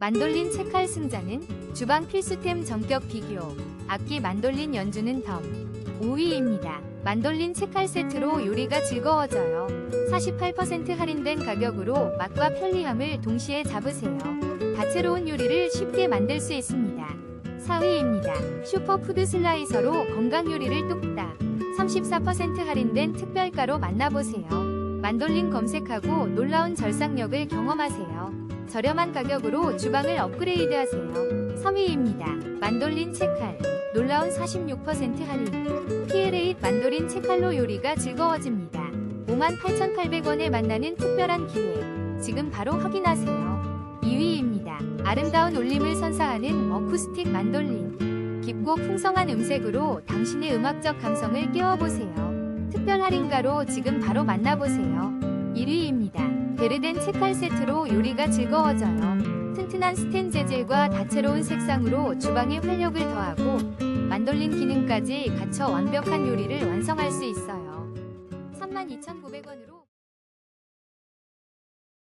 만돌린 책할 승자는 주방 필수템 전격 비교. 악기 만돌린 연주는 덤. 5위입니다. 만돌린 책할 세트로 요리가 즐거워져요. 48% 할인된 가격으로 맛과 편리함을 동시에 잡으세요. 다채로운 요리를 쉽게 만들 수 있습니다. 4위입니다. 슈퍼푸드 슬라이서로 건강 요리를 뚝딱. 34% 할인된 특별가로 만나보세요. 만돌린 검색하고 놀라운 절삭력을 경험하세요. 저렴한 가격으로 주방을 업그레이드하세요. 3위입니다. 만돌린 채칼. 놀라운 46% 할인. PLA 만돌린 채칼로 요리가 즐거워집니다. 58,800원에 만나는 특별한 기회. 지금 바로 확인하세요. 2위입니다. 아름다운 울림을 선사하는 어쿠스틱 만돌린. 깊고 풍성한 음색으로 당신의 음악적 감성을 깨워보세요. 특별 할인가로 지금 바로 만나보세요. 1위입니다. 베르덴 채칼 세트로 요리가 즐거워져요. 튼튼한 스텐 재질과 다채로운 색상으로 주방에 활력을 더하고 만돌린 기능까지 갖춰 완벽한 요리를 완성할 수 있어요. 32,900원으로